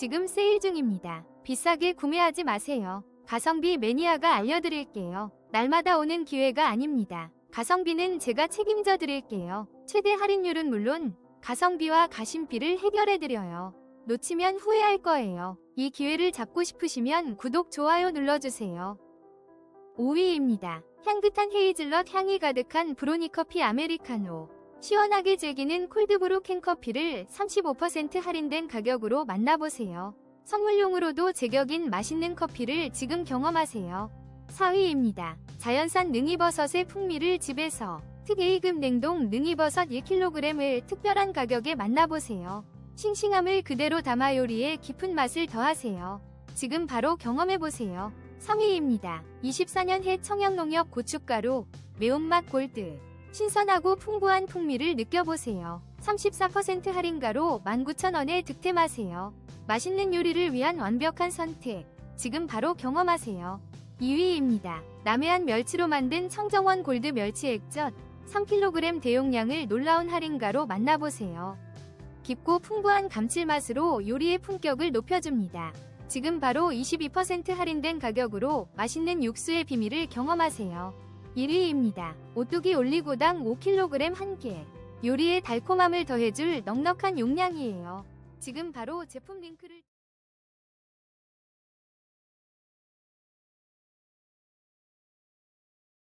지금 세일 중입니다. 비싸게 구매하지 마세요. 가성비 매니아가 알려드릴게요. 날마다 오는 기회가 아닙니다. 가성비는 제가 책임져 드릴게요. 최대 할인율은 물론 가성비와 가심비를 해결해 드려요. 놓치면 후회할 거예요. 이 기회를 잡고 싶으시면 구독, 좋아요 눌러주세요. 5위입니다. 향긋한 헤이즐넛 향이 가득한 브로니 커피 아메리카노. 시원하게 즐기는 콜드브루 캔커피를 35% 할인된 가격으로 만나보세요. 선물용으로도 제격인 맛있는 커피를 지금 경험하세요. 4위입니다. 자연산 능이버섯의 풍미를 집에서 특A급 냉동 능이버섯 1kg을 특별한 가격에 만나보세요. 싱싱함을 그대로 담아 요리에 깊은 맛을 더하세요. 지금 바로 경험해보세요. 3위입니다. 24년 해 청양농협 고춧가루 매운맛 골드 신선하고 풍부한 풍미를 느껴보세요. 34% 할인가로 19,000원에 득템하세요. 맛있는 요리를 위한 완벽한 선택. 지금 바로 경험하세요. 2위입니다. 남해안 멸치로 만든 청정원 골드 멸치 액젓 3kg 대용량을 놀라운 할인가로 만나보세요. 깊고 풍부한 감칠맛으로 요리의 품격을 높여줍니다. 지금 바로 22% 할인된 가격으로 맛있는 육수의 비밀을 경험하세요. 1위입니다. 오뚜기 올리고당 5kg 1개. 요리의 달콤함을 더해줄 넉넉한 용량이에요. 지금 바로 제품 링크를